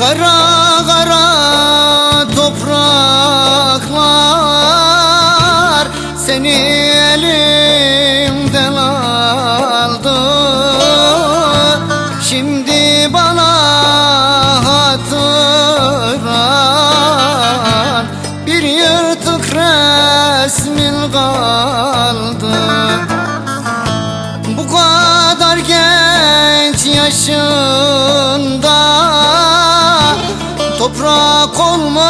Kara kara topraklar Seni elimden aldı. Şimdi bana hatıran Bir yırtık resmin kaldı. Bu kadar genç yaşında Toprak olmayacaktın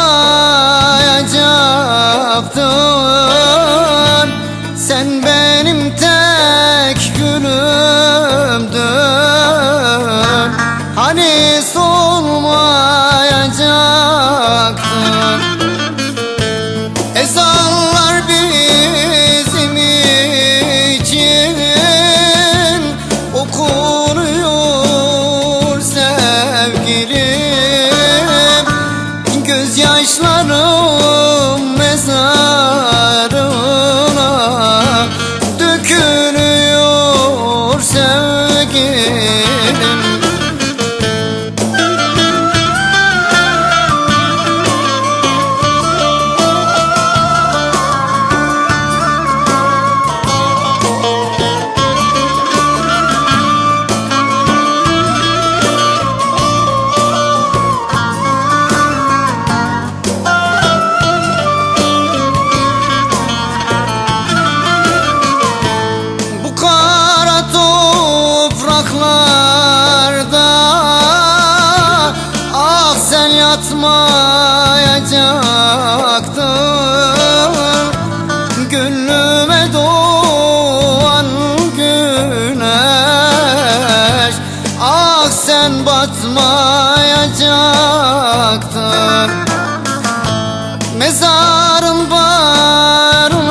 sen batmayacaktın Mezarın barınağım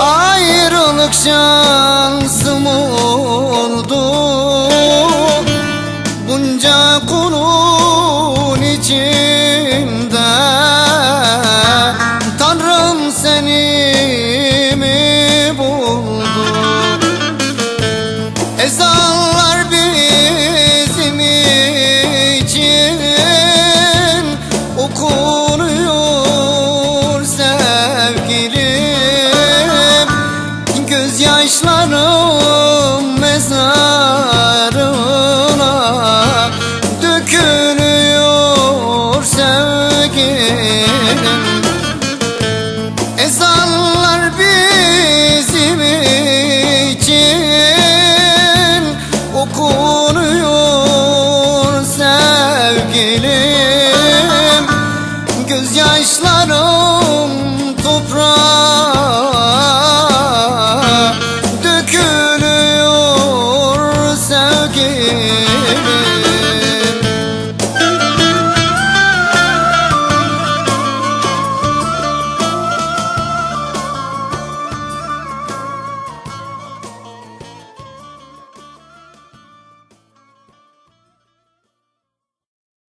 Ayrılık şansım oldu. Bunca kulun içinde okunuyor sevgilim. Gözyaşlarım mezarına dökülüyor sevgilim